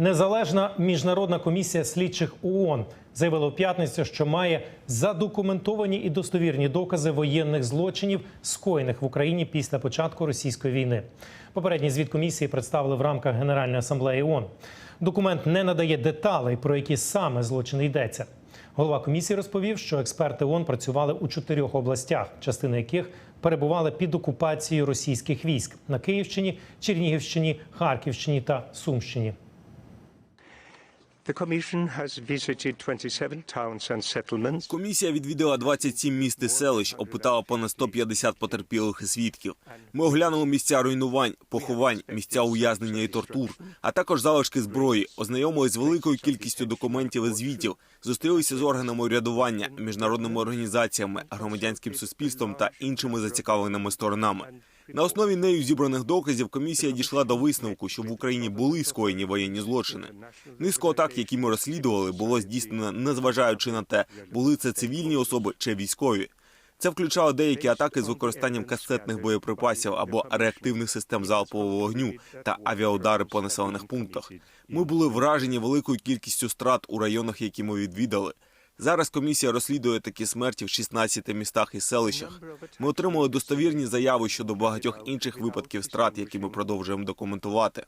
Незалежна міжнародна комісія слідчих ООН заявила у п'ятницю, що має задокументовані і достовірні докази воєнних злочинів, скоєних в Україні після початку російської війни. Попередній звіт комісії представили в рамках Генеральної асамблеї ООН. Документ не надає деталей, про які саме злочини йдеться. Голова комісії розповів, що експерти ООН працювали у чотирьох областях, частини яких перебували під окупацією російських військ на Київщині, Чернігівщині, Харківщині та Сумщині. Комісія відвідала 27 міст і селищ, опитала понад 150 потерпілих і свідків. Ми оглянули місця руйнувань, поховань, місця ув'язнення і тортур, а також залишки зброї, ознайомились з великою кількістю документів і звітів, зустрілися з органами урядування, міжнародними організаціями, громадянським суспільством та іншими зацікавленими сторонами. На основі нею зібраних доказів комісія дійшла до висновку, що в Україні були скоєні воєнні злочини. Низку атак, які ми розслідували, було здійснено незважаючи на те, були це цивільні особи чи військові. Це включало деякі атаки з використанням касетних боєприпасів або реактивних систем залпового вогню та авіаудари по населених пунктах. Ми були вражені великою кількістю страт у районах, які ми відвідали. Зараз комісія розслідує такі смерті в 16 містах і селищах. Ми отримали достовірні заяви щодо багатьох інших випадків страт, які ми продовжуємо документувати.